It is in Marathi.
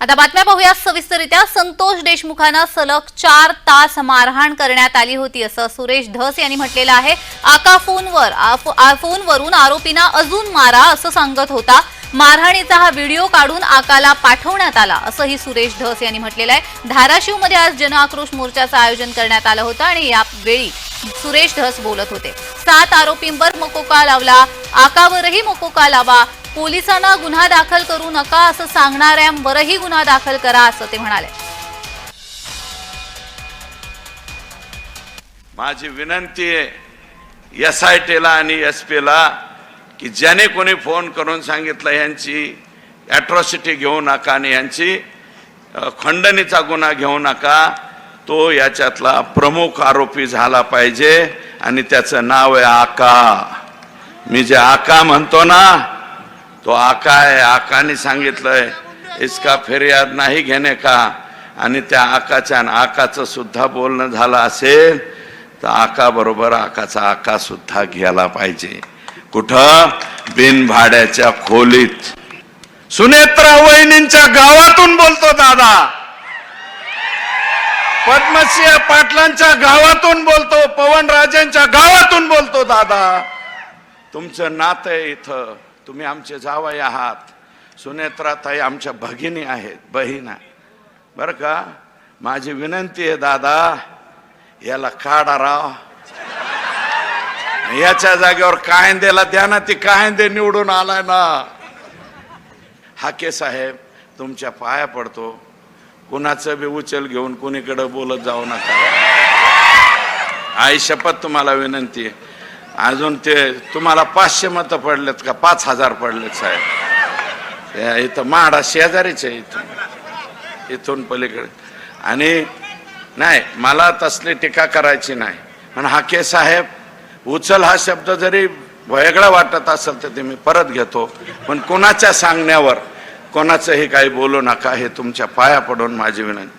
आता बातम्या पाहूया सविस्तरित्या संतोष देशमुखांना सलग चार तास मारहाण करण्यात आली होती असं सुरेश धस यांनी म्हटलेलं आहे. आका फोनवर फोनवरून आरोपींना अजून मारा असं सांगत होता. मारहाणीचा हा व्हिडिओ काढून आकाला पाठवण्यात आला असंही सुरेश धस यांनी म्हटलेलं आहे. धाराशिवमध्ये आज जनआक्रोश मोर्चाचं आयोजन करण्यात आलं होतं आणि यावेळी सुरेश धस बोलत होते. सात आरोपींवर मकोका लावला. आकावरही मकोका लावा. पोलिसांना गुन्हा दाखल करू नका असं सांगणाऱ्यांवरही गुन्हा दाखल करा असं ते म्हणाले. माझी विनंती आहे एस आय टीला आणि एस पीला की ज्याने कोणी फोन करून सांगितलं यांची ॲट्रॉसिटी घेऊ नका आणि यांची खंडणीचा गुन्हा घेऊ नका तो याच्यातला प्रमुख आरोपी झाला पाहिजे आणि त्याचं नाव आहे आका. मी जे आका म्हणतो ना तो आका आहे आकाने सांगितलंय इसका फिर्याद नाही घेणे का? आणि त्या आकाच्या आकाचं सुद्धा बोलणं झालं असेल तर आका बरोबर आकाचा आका सुद्धा घ्यायला पाहिजे. कुठं? बिनभाड्याच्या खोलीत. सुनेत्रा वहिनींच्या गावातून बोलतो दादा. पद्मसिंह पाटलांच्या गावातून बोलतो पवनराजेंच्या गावातून बोलतो दादा. तुमचं नातं इथं. तुम्ही आमचे जावई आहात. सुनेत्राताई आमच्या भगिनी आहेत बहीण. आहे बरं का? माझी विनंती आहे दादा याला काढा राव. याच्या जागेवर कायंदेला द्या ना ती कायंदे निवडून आलाय ना. हाके साहेब तुमच्या पाया पडतो. कुणाचं बी उचल घेऊन कुणीकडे बोलत जाऊ नका. आई शपथ तुम्हाला विनंती आहे. अजून ते तुम्हाला पाचशे मतं पडलेत का? पाच हजार पडलेत साहेब. इथं माडा शेजारीच आहे इथून. इथून पलीकडे. आणि नाही मला तसली टीका करायची नाही. पण हाके साहेब उचल हा शब्द जरी वेगळा वाटत असेल तर ते मी परत घेतो. पण कोणाच्या सांगण्यावर कोणाचंही काही बोलू नका हे तुमच्या पाया पडून माझी विनंती.